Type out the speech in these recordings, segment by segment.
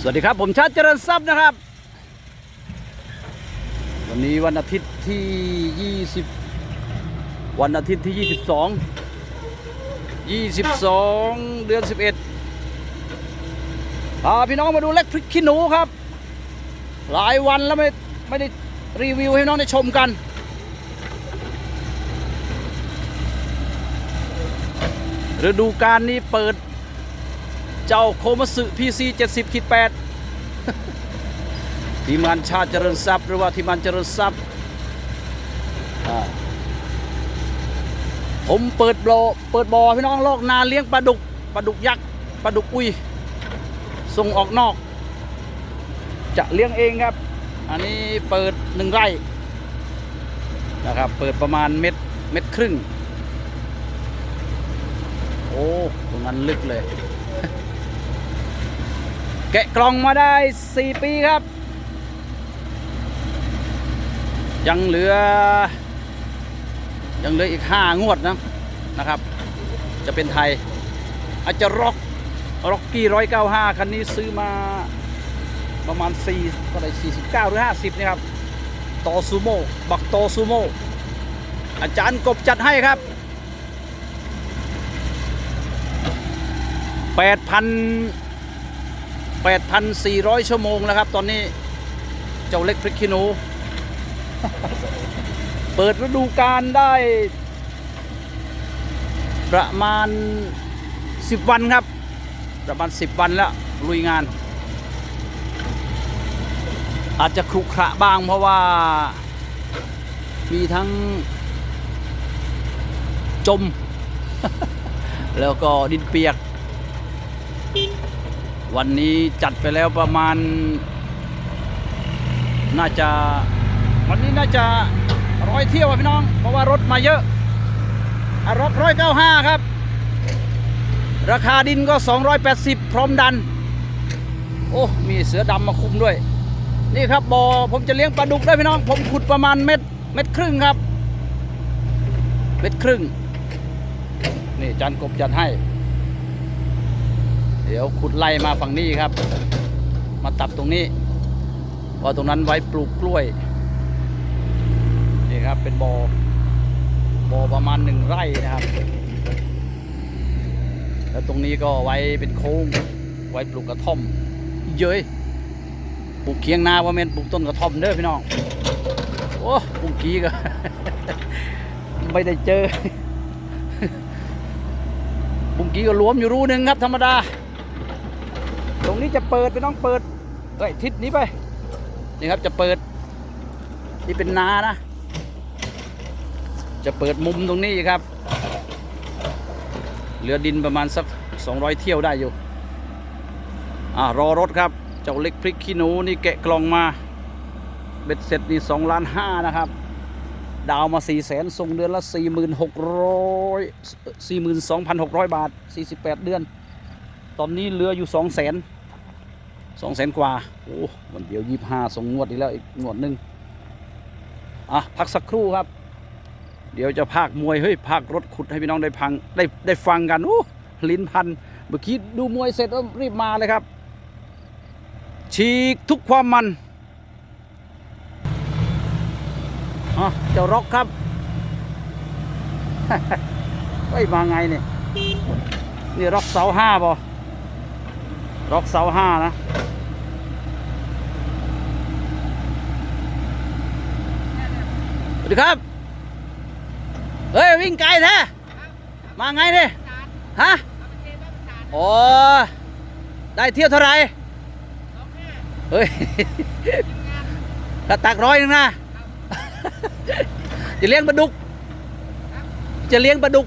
สวัสดีครับ ผมชาติเจริญทรัพย์นะครับ วันนี้วันอาทิตย์ที่ 20 วันอาทิตย์ที่ 22 22 เดือน 11พาพี่น้องมาดูเล็กพริกขี้หนูครับ หลายวันแล้วไม่ไม่ได้รีวิวให้น้องได้ชมกันฤดูกาลนี้เปิด เจ้าโคมัสึพีซี70ขีด8ทีมงานชาติเจริญทรัพย์ หรือว่าทีมงานเจริญทรัพย์ ผมเปิดบ่อเปิดบ่อพี่น้องลอกนาเลี้ยงปลาดุกปลาดุกยักษ์ปลาดุกอุ้ย ส่งออกนอก จะเลี้ยงเองครับ อันนี้เปิดหนึ่งไร่นะครับ เปิดประมาณเม็ดเม็ดครึ่ง โอ้ ตรงนั้นลึกเลย แกะกล่องมาได้ 4 ปีครับ ยังเหลือ ยังเหลืออีก 5 งวดนะนะครับ จะเป็นไทย อาจจะร็อกร็อกกี้ร้อยเก้าห้าคันนี้ซื้อมาประมาณ4เท่าไหร่49หรือ50นี่ครับโตซูโม่บักโตซูโม่อาจารย์กบจัดให้ครับ8,000 8,400 ชั่วโมงแล้วครับ ตอนนี้เจ้าเล็กพริกขี้หนู เปิดฤดูกาลได้ ประมาณ 10 วันครับ ประมาณ 10 วันแล้วลุยงาน อาจจะครุขระบ้างเพราะว่ามีทั้งจม แล้วก็ดินเปียก วันนี้จัดไปแล้วประมาณ น่าจะ วันนี้น่าจะร้อยเที่ยวอะพี่น้อง เพราะว่ารถมาเยอะอารถร้อยเก้าห้าครับ ราคาดินก็ 280 พร้อมดัน โอ้มีเสือดำมาคุมด้วย นี่ครับบอ่อผมจะเลี้ยงปลาดุกได้พี่น้อง ผมขุดประมาณเม็ดเม็ดครึ่งครับ เม็ดครึ่ง นี่จานกบจัดให้ เดี๋ยวขุดไล่มาฝั่งนี้ครับ มาตัดตรงนี้พราะตรงนั้นไว้ปลูกกล้วยนี่ครับเป็นบอ่อบ่อประมาณหนึ่งไร่นะครับ แล้วตรงนี้ก็ไว้เป็นโค้งไว้ปลูกกระท่อมเย้ยปลูกเคียงนาว่าเมนปลูกต้นกระท่อมเด้อพี่น้องโอ้ปลูกกี้ก็ไม่ได้เจอปุงกี้ก็รวมอยู่รูหนึ่งครับธรรมดา ตรงนี้จะเปิดไปน้องเปิดเอ้ยทิศนี้ไปนี่ครับจะเปิดนี่เป็นนานะ จะเปิดมุมตรงนี้ครับเหลือดินประมาณสัก 200 เที่ยวได้อยู่อ่ารอรถครับเจ้าเล็กพริกขี้หนูนี่แกะกล่องมาเบ็ดเสร็จนี่2ล้านห้านะครับ ดาวมา4 0 0แสนส่งเดือนละ 4,600 42,600 บาท 48 เดือน ตอนนี้เหลืออยู่2 0 0แสน2แสนกว่าโอ้วันเดียว25ส่งงวดอีกแล้วอีกงวดหนึ่งอะพักสักครู่ครับ เดี๋ยวจะพากมวยเฮ้ยพากรถขุดให้พี่น้องได้พังได้ได้ฟังกันโอ้ลิ้นพันเมื่อกี้ดูมวยเสร็จแล้วรีบมาเลยครับ ฉีกทุกความมันอ๋อเจ้าร็อกครับเฮ้ยมาไงเนี่ยนี่ร็อกเสาห้าบ่ร็อกเสาห้านะ วัสดีครับ เฮ้ย วิ่งไกลแท้ มาไงเนี่ยฮะโอ้ได้เที่ยวเท่าไหร่เฮ้ยกระตักร้อยหนึงนะ จะเลี้ยงปลาดุก จะเลี้ยงปลาดุก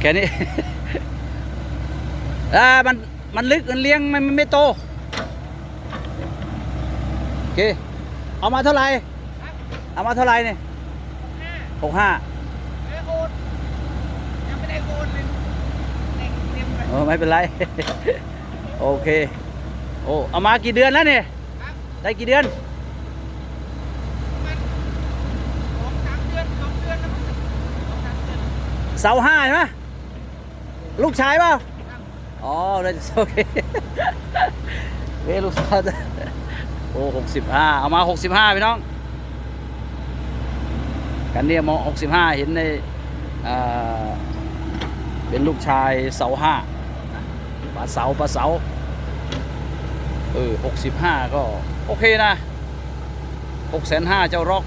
แค่นี้อ่ามัน มันลึก มันเลี้ยงมันไม่โต เค เอามาเท่าไหร่เอามาเท่าไหร่เนี่ยหกห้าเออไม่เป็นไร โอเค โอ้เอามากี่เดือนแล้วเนี่ยได้กี่เดือนเสาห้าใช่ไหมลูกชายเปล่าอ๋อได้โอเคเวลูซาด โอ้หกสิบห้าเอามาหกสิบห้าพี่น้อง กันเนี่ยมองหกสิบห้าเห็นในเป็นลูกชายเสาห้าปลาเสาปลาเสา เออหกสิบห้าก็ โอเคนะหกแสนห้าเจ้าร็อก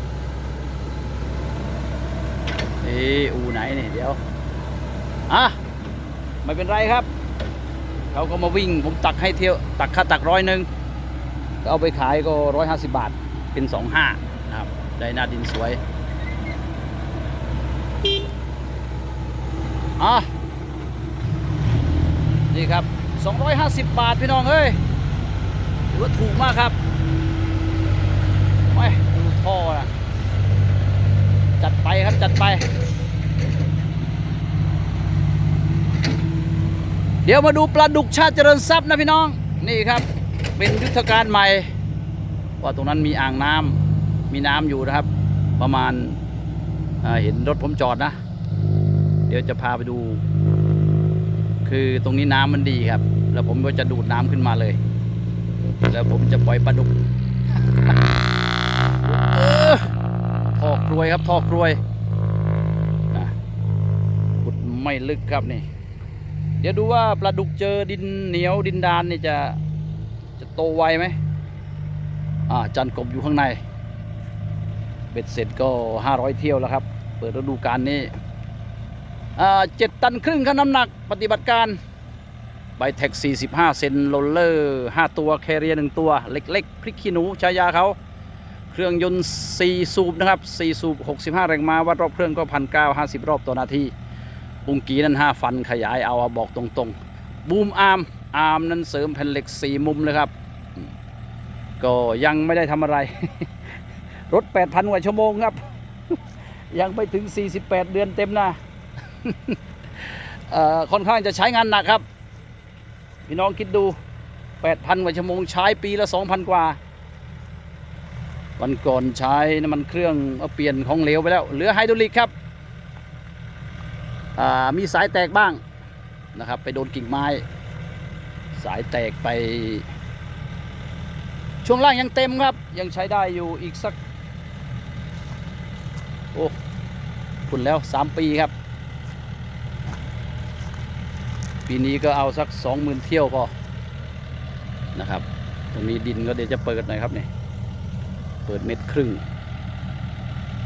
เอออูไหนเนี่ยเดี๋ยว อะ ไม่เป็นไรครับ เขาก็มาวิ่ง ผมตักให้เที่ยว ตักค่าตักร้อยหนึ่ง เอาไปขายก็ร้อยห้าสิบบาท เป็นสองห้านะครับ ได้หน้าดินสวย อะ นี่ครับ 250 บาทพี่น้องเอ้ยถือว่าถูกมากครับไปดูท่อนะจัดไปครับ จัดไป เดี๋ยวมาดูปลาดุกชาติเจริญทรัพย์นะพี่น้อง นี่ครับ เป็นยุทธการใหม่ ว่าตรงนั้นมีอ่างน้ำมีน้ำอยู่นะครับ ประมาณเห็นรถผมจอดนะ เดี๋ยวจะพาไปดู คือตรงนี้น้ำมันดีครับ แล้วผมก็จะดูดน้ำขึ้นมาเลย แล้วผมจะปล่อยปลาดุกท่อกรวยครับท่อกรวยนะขุดไม่ลึกครับนี่ เดี๋ยวดูว่าปลาดุกเจอดินเหนียวดินดานนี่จะ โตไวไหมอ่าจันกบอยู่ข้างใน เบ็ดเสร็จก็ 500 เที่ยวแล้วครับ เปิดฤดูกาลนี้อ่าเจ็ดตันครึ่งครับน้ำหนักปฏิบัติการใบแท็ก45 เซนโรลเลอร์ 5 ตัวแคเรียหนึ่งตัว เล็กๆ พริกขี้หนูชายาเขา เครื่องยนต์ 4 สูบนะครับ 4 สูบ 65 แรงม้าวัดรอบเครื่องก็1,950รอบต่อนาทีปุงกีนั้น 5 ฟันขยายเอาบอกตรงๆ บูมอาร์มอาร์มนั้นเสริมแผ่นเหล็ก 4 มุมเลยครับ ก็ยังไม่ได้ทำอะไร รถ 8,000กว่าชั่วโมงครับ ยังไม่ถึง 48 เดือนเต็มนะค่อนข้างจะใช้งานหนักครับ พี่น้องคิดดู 8,000กว่าชั่วโมงใช้ปีละ 2,000 กว่า วันก่อนใช้น้ำมันเครื่องเอาเปลี่ยนของเหลวไปแล้ว เหลือไฮดรอลิกครับ มีสายแตกบ้างนะครับ ไปโดนกิ่งไม้ สายแตกไป ช่วงล่างยังเต็มครับ ยังใช้ได้อยู่อีกสัก โอ้คุณแล้ว 3 ปีครับ ปีนี้ก็เอาสัก 20,000 เที่ยวพอ นะครับ ตรงนี้ดินก็เดี๋ยวจะเปิดหน่อยครับเนี่ยเปิดเม็ดครึ่ง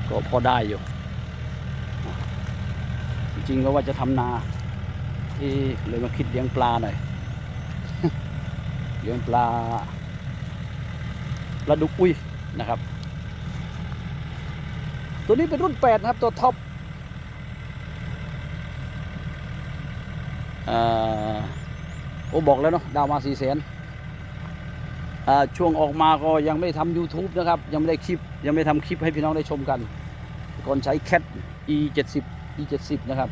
ก็พอได้อยู่ จริงๆก็ว่าจะทำนา ที่เลยมาคิดเลี้ยงปลาหน่อย เลี้ยงปลา ปลาดุกอุ้ยนะครับ ตัวนี้เป็นรุ่น8นะครับตัวท็อปอ่อโอ้บอกแล้วเนาะดาวมา4แสนช่วงออกมาก็ยังไม่ได้ทำ YouTube นะครับ ยังไม่ได้คลิป ยังไม่ได้ทำคลิปให้พี่น้องได้ชมกัน ก่อนใช้แคท e 7 0 e 7 0นะครับ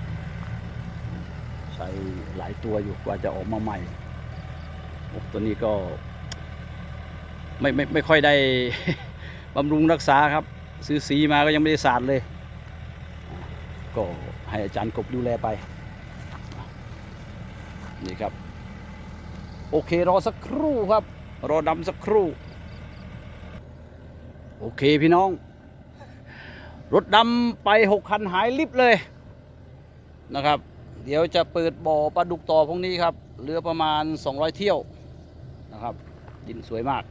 ใช้หลายตัวอยู่กว่าจะออกมาใหม่โอ้ตัวนี้ก็ ไม่ไม่ไม่ค่อยได้ บำรุงรักษาครับ ซื้อสีมาก็ยังไม่ได้สาดเลย ก็ให้อาจารย์กบดูแลไป นี่ครับ โอเครอสักครู่ครับ รอดำสักครู่ โอเคพี่น้อง รถดำไปหกคันหายลิบเลยนะครับ เดี๋ยวจะเปิดบ่อปลาดุกต่อพวกนี้ครับเหลือประมาณ 200 เที่ยวนะครับดินสวยมาก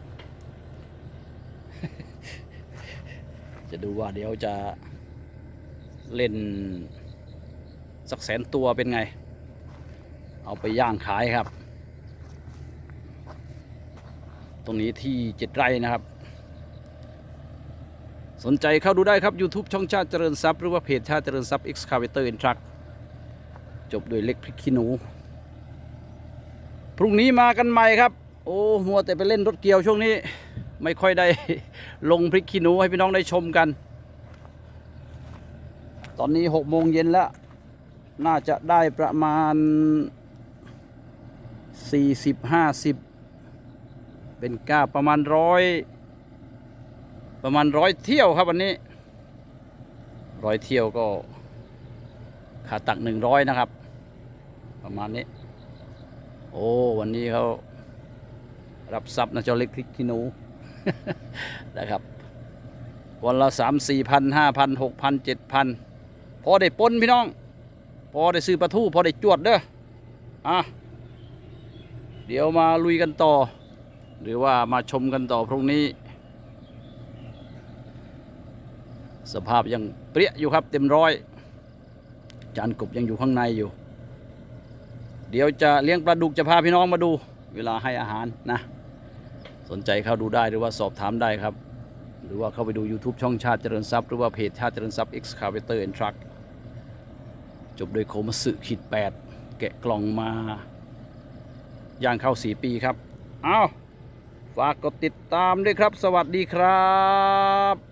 จะดูว่าเดี๋ยวจะเล่นสักแสนตัวเป็นไง เอาไปย่างขายครับ ตรงนี้ที่เจ็ดไร่นะครับ สนใจเข้าดูได้ครับ YouTube ช่องชาติเจริญทรัพย์หรือว่าเพจชาติเจริญทรัพย์ Excavator and Truck จบด้วยเล็กพริกขี้หนู พรุ่งนี้มากันใหม่ครับ โอ้ มัวแต่ไปเล่นรถเกี่ยวช่วงนี้ ไม่ค่อยได้ลงพริกขี้หนูให้พี่น้องได้ชมกัน ตอนนี้หกโมงเย็นแล้ว น่าจะได้ประมาณ 40-50 เป็นก้าประมาณร้อยประมาณร้อยเที่ยวครับวันนี้ร้อยเที่ยวก็ขาตักหนึ่งร้อยนะครับ ประมาณนี้ โอ้ วันนี้เขารับทรัพย์นะเจ้าเล็กพริกขี้หนู นะครับ วันละสามสี่พันห้าพันหกพันเจ็ดพันพอได้ปนพี่น้อง พอได้ซื้อปลาทูพอได้จวดเด้ออะเดี๋ยวมาลุยกันต่อ หรือว่ามาชมกันต่อพรุ่งนี้ สภาพยังเปรี้ยอยู่ครับเต็มร้อย จานกบยังอยู่ข้างในอยู่ เดี๋ยวจะเลี้ยงปลาดุกจะพาพี่น้องมาดู เวลาให้อาหารนะ สนใจเข้าดูได้หรือว่าสอบถามได้ครับ หรือว่าเข้าไปดู YouTube ช่องชาติเจริญทรัพย์หรือว่าเพจชาติเจริญทรัพย์ Excavator and Truck จบโดยโคมัสึขีดแปดแกะกล่องมาย่างเข้าสีปีครับ เอาฝากกดติดตามด้วยครับ สวัสดีครับ